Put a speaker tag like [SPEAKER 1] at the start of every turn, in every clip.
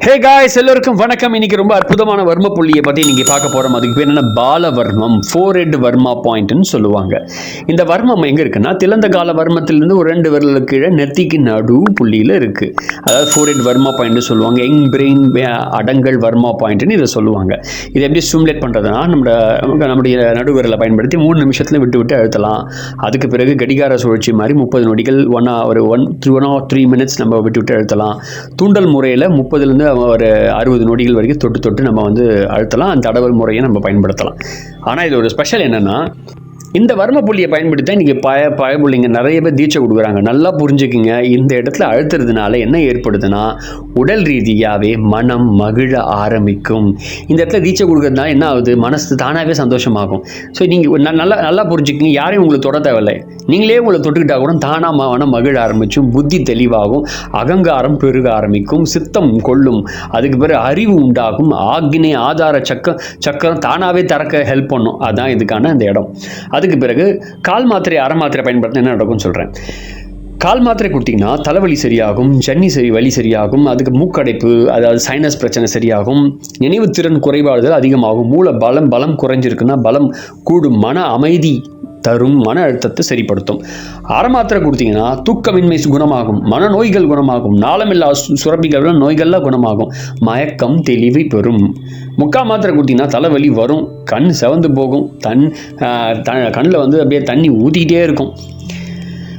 [SPEAKER 1] Hey guys எல்லோருக்கும் வணக்கம். இன்னைக்கு ரொம்ப அற்புதமான வர்ம புள்ளியை பற்றி நீங்கள் பார்க்க போகிறோம் அதுக்கு பேர் என்ன பாலவர்மம் ஃபோர் ஹெட் வர்மா பாயிண்ட்னு சொல்லுவாங்க. இந்த வர்மம் எங்கே இருக்குன்னா திறந்த கால வர்மத்திலிருந்து ஒரு ரெண்டு விரலுக்கு கீழே நெத்திக்கு நடு புள்ளியில் இருக்குது அதாவது ஃபோர் ஹெட் வர்மா பாயிண்ட்னு சொல்லுவாங்க. எங் பிரெயின் அடங்கல் வர்மா பாயிண்ட்னு இதை சொல்லுவாங்க. இதை எப்படி ஸ்டிமுலேட் பண்ணுறதுனா நம்ம நம்முடைய நடுவிரலை பயன்படுத்தி மூணு நிமிஷத்தில் விட்டு விட்டு அழுத்தலாம். அதுக்கு பிறகு கடிகார சுழற்சி மாதிரி முப்பது நொடிகள் ஒன் ஒரு one three one or three minutes நம்ம விட்டு விட்டு அழுத்தலாம். தூண்டல் முறையில் முப்பதுலேருந்து ஒரு அறுபது நொடிகள் வரைக்கும் தொட்டு தொட்டு நம்ம வந்து அழுத்தலாம். அந்த தடவல் முறையை நம்ம பயன்படுத்தலாம். ஆனால் இது ஒரு ஸ்பெஷல் என்னென்னா இந்த வர்ம புள்ளியை பயன்படுத்தி தான் இன்றைக்கி பய புள்ளிங்க நிறைய பேர் தீட்சை கொடுக்குறாங்க. நல்லா புரிஞ்சுக்குங்க. இந்த இடத்துல அழுத்துறதுனால என்ன ஏற்படுதுன்னா உடல் ரீதியாகவே மனம் மகிழ ஆரம்பிக்கும். இந்த இடத்துல தீட்சை கொடுக்குறதுனால என்ன ஆகுது? மனசு தானாகவே சந்தோஷமாகும். ஸோ நீங்கள் நல்லா நல்லா புரிஞ்சுக்குங்க. யாரையும் உங்களுக்கு தொட தேவையில்லை. நீங்களே உங்களை தொட்டுக்கிட்டா கூட தானாக மனம் மகிழ ஆரம்பிச்சும். புத்தி தெளிவாகும். அகங்காரம் பெருக ஆரம்பிக்கும். சித்தம் கொள்ளும். அதுக்கு பிறகு அறிவு உண்டாகும். ஆக்னே ஆதார சக்கரம் சக்கரம் தானாகவே திறக்க ஹெல்ப் பண்ணும். அதுதான் இதுக்கான அந்த இடம். அதுக்கு பிறகு கால் மாத்திரை அரை மாத்திரை பயன்படுத்த என்ன நடக்கும்னு சொல்கிறேன் கால் மாத்திரை கொடுத்தீங்கன்னா தலைவலி சரியாகும் ஜன்னி சரி வலி சரியாகும் அதுக்கு மூக்கடைப்பு அதாவது சைனஸ் பிரச்சனை சரியாகும் நினைவுத்திறன் குறைபாடுதல் அதிகமாகும் மூளை பலம் பலம் குறைஞ்சிருக்குன்னா பலம் கூடும் மன அமைதி தரும் மன அழுத்தத்தை சரிப்படுத்தும். அரை மாத்திரை கொடுத்தீங்கன்னா தூக்கமின்மை குணமாகும் மனநோய்கள் குணமாகும் நாளமில்லா சு- சுரப்பிகள் நோய்கள்லாம் குணமாகும். மயக்கம் தெளிவை பெறும். முக்கால் மாத்திரை கொடுத்தீங்கன்னா தலைவலி வரும் கண் செவந்து போகும் தன் கண்ணில் வந்து அப்படியே தண்ணி ஊற்றிக்கிட்டே இருக்கும்.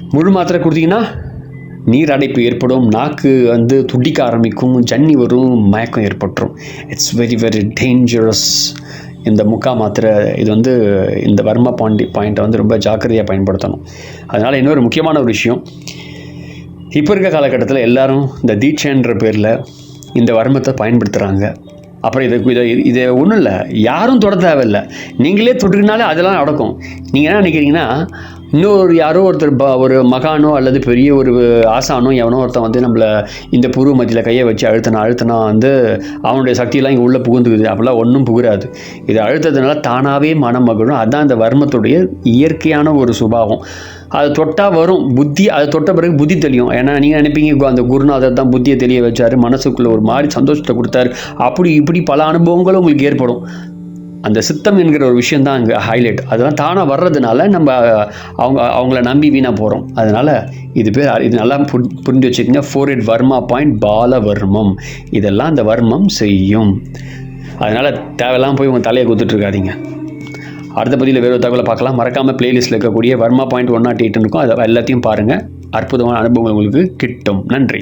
[SPEAKER 1] முழு மாத்திரை கொடுத்தீங்கன்னா நீர் அடைப்பு ஏற்படும் நாக்கு வந்து துடிக்க ஆரம்பிக்கும் ஜன்னி வரும் மயக்கம் ஏற்பட்டுரும். இட்ஸ் வெரி வெரி டேஞ்சரஸ் இந்த முக்கா மாத்திரை இது வந்து இந்த வர்ம பாண்டி பாயிண்ட்டை வந்து ரொம்ப ஜாக்கிரதையாக பயன்படுத்தணும். அதனால் இன்னொரு முக்கியமான ஒரு விஷயம் இப்போ இருக்க காலகட்டத்தில் எல்லோரும் இந்த தீட்சைன்ற பேரில் இந்த வர்மத்தை பயன்படுத்துகிறாங்க அப்புறம் இதை இதை இது ஒன்றும் இல்லை. யாரும் தொட தேவையில்லை. நீங்களே தொட்டுக்கினாலே அதெல்லாம் நடக்கும். நீங்கள் என்ன நினைக்கிறீங்கன்னா இன்னொரு யாரோ ஒருத்தர் ப ஒரு மகானோ அல்லது பெரிய ஒரு ஆசானோ எவனோ ஒருத்தன் வந்து நம்மளை இந்த புரு மத்தியில் கையை வச்சு அழுத்தினா அழுத்தினா வந்து அவனுடைய சக்தியெல்லாம் இங்கே உள்ளே புகுந்துக்குது. அப்படிலாம் ஒன்றும் புகுறாது. இது அழுத்ததுனால தானாகவே மனம் மகிழும். அதுதான் இந்த வர்மத்துடைய இயற்கையான ஒரு சுபாவம். அது தொட்டால் வரும். புத்தி அதை தொட்ட பிறகு புத்தி தெளியும். ஏன்னா நீங்கள் நினைப்பீங்க கு- அந்த குருநாதர் தான் புத்தியை தெளிய வச்சாரு மனசுக்குள்ள ஒரு மாதிரி சந்தோஷத்தை கொடுத்தாரு. அப்படி இப்படி பல அனுபவங்களும் உங்களுக்கு ஏற்படும். அந்த சித்தம் என்கிற ஒரு விஷயம் தான் அங்கே ஹைலைட் அதெல்லாம் தானாக வர்றதுனால நம்ம அவங்க அவங்கள நம்பி வீணாக போகிறோம் அதனால் இது பேர் இது நல்லா புரி- புரிஞ்சு வச்சுக்கோங்க. ஃபோர் எட் வர்மா பாயிண்ட் பால வர்மம் இதெல்லாம் அந்த வர்மம் செய்யும். அதனால் தேவையெல்லாம் போய் உங்கள் தலையை குத்துட்டு அடுத்த பதிவில் வேறு ஒரு தகவலை பார்க்கலாம். மறக்காமல் பிளேலிஸ்ட்டில் இருக்கக்கூடிய வர்மா பாயிண்ட் ஒன் நாட் எயிட்னு இருக்கும். அதை எல்லாத்தையும் பாருங்கள் அற்புதமான அனுபவங்கள் உங்களுக்கு கிட்டும். நன்றி.